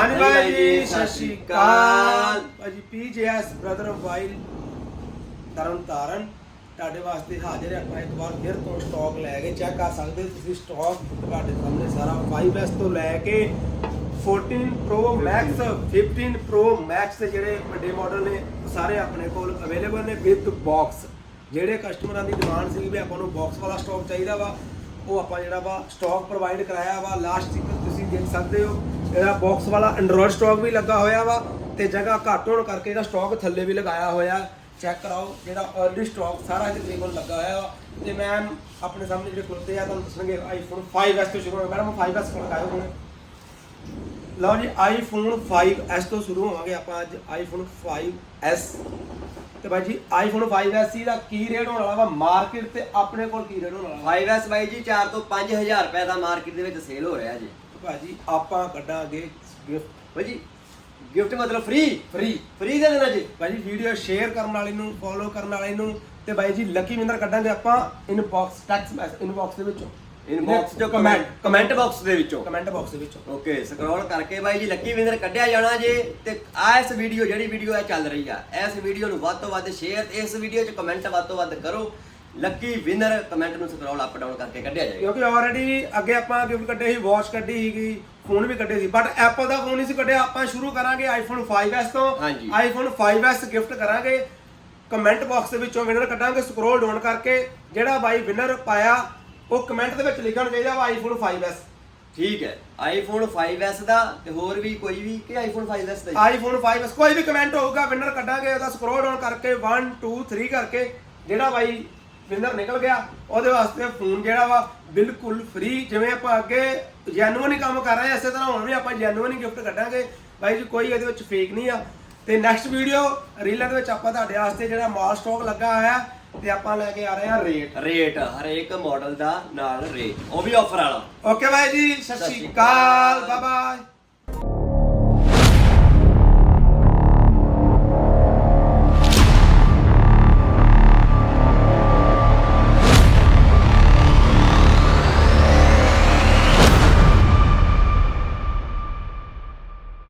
ਬਾਈ ਜੀ ਸਤਿ ਸ਼੍ਰੀ ਅਕਾਲ। ਭਾਜੀ PGS brother mobile Tarn Taran. ਤੁਹਾਡੇ ਵਾਸਤੇ ਹਾਜ਼ਰ ਹੈ ਆਪਾਂ ਇੱਕ ਵਾਰ ਫਿਰ ਤੋਂ ਸਟਾਕ ਲੈ ਕੇ ਚੈੱਕ ਕਰ ਸਕਦੇ ਤੁਸੀਂ ਸਟਾਕ ਤੁਹਾਡੇ ਸਾਹਮਣੇ ਸਾਰਾ 5S ਤੋਂ ਲੈ ਕੇ 14 Pro Max 15 Pro Max ਦੇ ਜਿਹੜੇ ਵੱਡੇ ਮਾਡਲ ਨੇ ਸਾਰੇ ਆਪਣੇ ਕੋਲ ਅਵੇਲੇਬਲ ਨੇ ਵਿਦ ਬਾਕਸ ਜਿਹੜੇ ਕਸਟਮਰਾਂ ਦੀ ਡਿਮਾਂਡ ਸੀ ਵੀ ਆਪਾਂ ਨੂੰ ਬਾਕਸ ਵਾਲਾ ਸਟਾਕ ਚਾਹੀਦਾ ਵਾ ਉਹ ਆਪਾਂ ਜਿਹੜਾ ਵਾ ਸਟਾਕ ਪ੍ਰੋਵਾਈਡ ਕਰਾਇਆ ਵਾ। ਲਾਸਟ ਤੱਕ ਤੁਸੀਂ ਦੇਖ ਸਕਦੇ ਹੋ। ਇਹਦਾ ਬਾਕਸ ਵਾਲਾ ਐਂਡਰੋਇਡ ਸਟਾਕ ਵੀ ਲੱਗਾ ਹੋਇਆ ਵਾ ਤੇ ਜਗ੍ਹਾ ਘੱਟ ਹੋਣ ਕਰਕੇ ਇਹਦਾ ਸਟਾਕ ਥੱਲੇ ਵੀ ਲਗਾਇਆ ਹੋਇਆ ਚੈੱਕ ਕਰਾਓ, ਜਿਹੜਾ अर्ਲੀ ਸਟਾਕ ਸਾਰਾ ਇਹਦੇ ਤਕਰੀਬਨ ਲੱਗਾ ਹੋਇਆ ਵਾ। ਤੇ ਮੈਮ ਆਪਣੇ ਸਾਹਮਣੇ ਜਿਹੜੇ ਖੁੱਲਦੇ ਆ, ਤੁਹਾਨੂੰ ਦੱਸਣਗੇ ਆਈਫੋਨ 5s ਤੋਂ ਸ਼ੁਰੂ ਹੋਇਆ ਮੈਡਮ 5s ਕੋਲ ਲਗਾਇਓ ਹੁਣ ਲਓ ਜੀ ਆਈਫੋਨ 5s ਤੋਂ ਸ਼ੁਰੂ ਹੋਵਾਂਗੇ ਆਪਾਂ ਅੱਜ ਆਈਫੋਨ 5s ਤੇ ਬਾਈ ਜੀ ਆਈਫੋਨ 5s ਦਾ ਕੀ ਰੇਟ ਹੋਣ ਵਾਲਾ ਵਾ? ਮਾਰਕੀਟ ਤੇ ਆਪਣੇ ਕੋਲ ਕੀ ਰੇਟ ਹੋਣ ਵਾਲਾ ਵਾ? 5S ਬਾਈ ਜੀ 4 ਤੋਂ 5000 ਰੁਪਏ ਦਾ ਮਾਰਕੀਟ ਦੇ ਵਿੱਚ ਸੇਲ ਹੋ ਰਿਹਾ ਜੀ। ਭਾਜੀ ਆਪਾਂ ਕੱਢਾਂਗੇ ਗਿਫਟ ਬਾਈ ਜੀ ਗਿਫਟ ਮਤਲਬ ਫ੍ਰੀ ਫ੍ਰੀ ਫ੍ਰੀ ਦੇ ਦੇਣਾ ਜੀ? ਭਾਜੀ ਵੀਡੀਓ ਸ਼ੇਅਰ ਕਰਨ ਵਾਲੇ ਨੂੰ ਫੋਲੋ ਕਰਨ ਵਾਲੇ ਨੂੰ ਤੇ ਬਾਈ ਜੀ ਲੱਕੀ ਵਿਨਰ ਕੱਢਾਂਗੇ ਆਪਾਂ ਇਨਬਾਕਸ ਟੈਕਸ ਮੈਸੇਜ ਇਨਬਾਕਸ ਦੇ ਵਿੱਚੋਂ। ਇਨਬਾਕਸ ਚੋਂ ਕਮੈਂਟ ਕਮੈਂਟ ਕਮੈਂਟ ਬਾਕਸ ਦੇ ਵਿੱਚੋਂ। ਕਮੈਂਟ ਬਾਕਸ ਦੇ ਵਿੱਚੋਂ। ਓਕੇ ਸਕਰੋਲ ਕਰਕੇ ਬਾਈ ਜੀ ਲੱਕੀ ਵਿਨਰ ਕੱਢਿਆ ਜਾਣਾ ਜੇ ਤੇ ਆ ਇਸ ਵੀਡੀਓ ਜਿਹੜੀ ਵੀਡੀਓ ਇਹ ਚੱਲ ਰਹੀ ਆ ਇਸ ਵੀਡੀਓ ਨੂੰ ਵੱਧ ਤੋਂ ਵੱਧ ਸ਼ੇਅਰ ਇਸ ਵੀਡੀਓ 'ਚ ਕਮੈਂਟ ਵੱਧ ਤੋਂ ਵੱਧ ਕਰੋ। ਲੱਕੀ ਵਿਨਰ ਕਮੈਂਟ ਨੂੰ ਸਕਰੋਲ ਅਪ ਡਾਊਨ ਕਰਕੇ ਕੱਢਿਆ ਜਾਏਗਾ। ਕਿਉਂਕਿ ਆਲਰੇਡੀ ਅੱਗੇ ਆਪਾਂ ਗਿਫਟ ਕੱਢੇ ਸੀ ਵਾਚ ਕੱਢੀ ਸੀਗੀ ਫੋਨ ਵੀ ਕੱਢੇ ਸੀ। ਬਟ ਐਪਲ ਦਾ ਫੋਨ ਨਹੀਂ ਸੀ ਕੱਢਿਆ ਆਪਾਂ ਸ਼ੁਰੂ ਕਰਾਂਗੇ ਆਈਫੋਨ 5s ਤੋਂ। ਹਾਂਜੀ। ਆਈਫੋਨ 5s ਗਿਫਟ ਕਰਾਂਗੇ। ਕਮੈਂਟ ਬਾਕਸ ਦੇ ਵਿੱਚੋਂ ਵਿਨਰ ਕੱਢਾਂਗੇ ਸਕਰੋਲ ਡਾਊਨ ਕਰਕੇ। ਜਿਹੜਾ ਬਾਈ ਵਿਨਰ ਪਾਇਆ ਉਹ ਕਮੈਂਟ ਦੇ ਵਿੱਚ ਲਿਖਣਾ ਚਾਹੀਦਾ ਵਾ ਆਈਫੋਨ 5s ਠੀਕ ਹੈ। ਆਈਫੋਨ 5S ਦਾ ਤੇ ਹੋਰ ਵੀ ਕੋਈ ਵੀ ਕਿ ਆਈਫੋਨ 5S ਦਾ? ਆਈਫੋਨ 5s ਕੋਈ ਵੀ ਕਮੈਂਟ ਹੋਊਗਾ ਵਿਨਰ ਕੱਢਾਂਗੇ ਉਹਦਾ ਸਕਰੋਲ ਡਾਊਨ ਕਰਕੇ 1 2 3 ਕਰਕੇ। ਜਿਹੜਾ ਬਾਈ ਵਿਨਰ ਨਿਕਲ ਗਿਆ। ਉਹਦੇ ਵਾਸਤੇ ਫੋਨ ਜਿਹੜਾ ਵਾ ਬਿਲਕੁਲ ਫ੍ਰੀ ਜਿਵੇਂ ਆਪਾਂ ਅੱਗੇ ਜੈਨੂਅਨ ਹੀ ਕੰਮ ਕਰ ਰਹੇ ਇਸੇ ਤਰ੍ਹਾਂ ਹੁਣ ਵੀ ਆਪਾਂ ਜੈਨੂਅਨ ਹੀ ਗਿਫਟ ਕੱਢਾਂਗੇ। ਬਾਈ ਜੀ ਕੋਈ ਇਹਦੇ ਵਿੱਚ ਫੇਕ ਨਹੀਂ ਆ। ਤੇ ਨੈਕਸਟ ਵੀਡੀਓ ਰੀਲਾਂ ਦੇ ਵਿੱਚ ਆਪਾਂ ਤੁਹਾਡੇ ਵਾਸਤੇ ਜਿਹੜਾ ਮਾਲ ਸਟਾਕ ਲੱਗਾ ਹੋਇਆ ਤੇ ਆਪਾਂ ਲੈ ਕੇ ਆ ਰਹੇ ਹਾਂ ਰੇਟ ਰੇਟ ਹਰੇਕ ਮਾਡਲ ਦਾ ਨਾਲ ਰੇਟ ਉਹ ਵੀ ਆਫਰ ਵਾਲਾ। ਓਕੇ ਬਾਈ ਜੀ ਸਤਿ ਸ਼੍ਰੀ ਅਕਾਲ ਬਾਏ ਬਾਏ